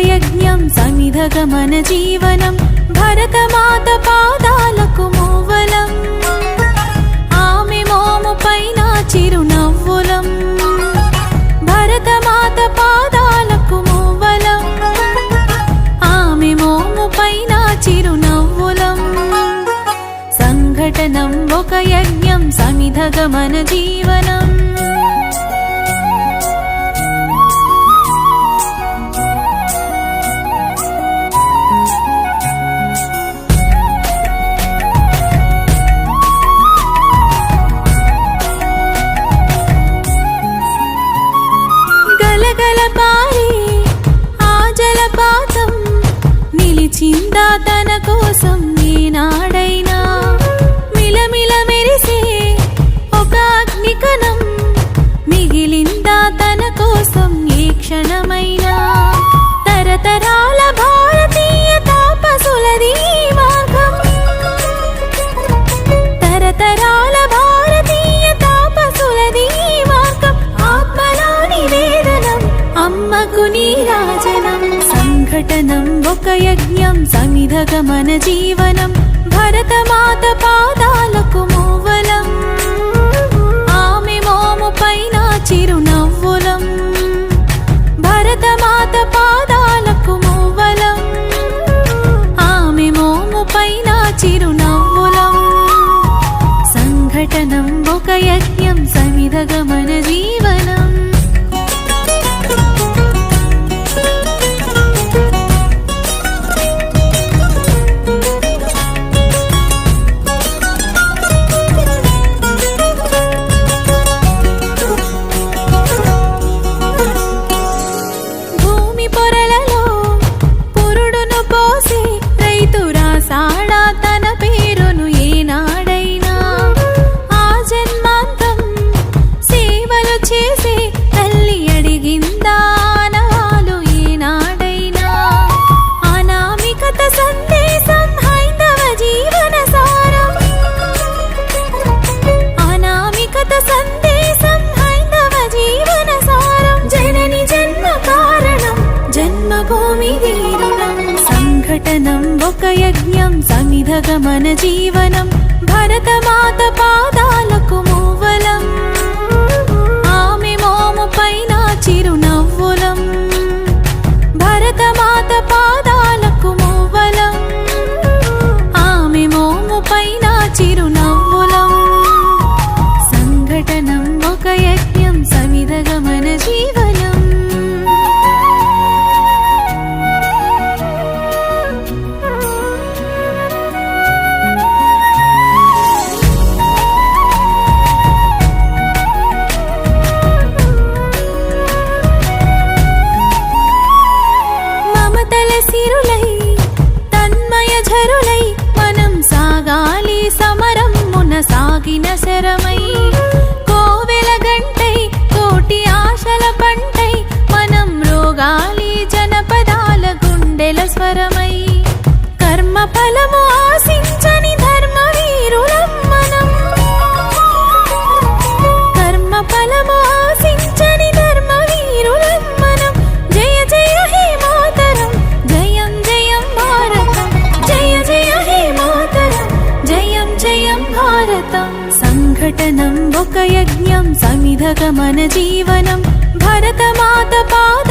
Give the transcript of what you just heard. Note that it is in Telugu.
సంఘటనం ఒక యజ్ఞం సమిధగమన జీవనం భరతమాత పాదాలకు మూవలం. ఆమె మోము పైన చిరునవ్వులం. భరతమాత పాదాలకు మూవలం. ఆమె మోము పైన చిరునవ్వులం. సంఘటనం ఒక యజ్ఞం సమిధగమన జీవనం. కూడా తన కోసం ఈనాడైనా మిలమిల మెరిసే ఒక అగ్నికణం మిగిలిందా తన కోసం ఈ క్షణమైనా? తరతరాల భారతీయ తాపసులది ఈ మార్గం. తరతరాల భారతీయ తాపసులది మార్గం. ఆత్మలో నివేదనం అమ్మకు నీరాజనం సంఘటనం లోకయజ్ఞం సమిధగమన జీవనం భరతమాత పాదాలకు మూవలం. ఆమె మోము పైన చిరునవ్వులం. భరతమాత పాదాలకు మూవలం. ఆమె మోము పైన చిరునవ్వులం. సంఘటనం ఒక యజ్ఞం సమిధగమన యజ్ఞం సమిధగమన జీవనం భరతమాత పాదాలకు మూవలం. ఆమె మోము పైన చిరునవ్వులం సంఘటనం ఒక యజ్ఞం సమిధగమన జీవనం. భరతమాత పాద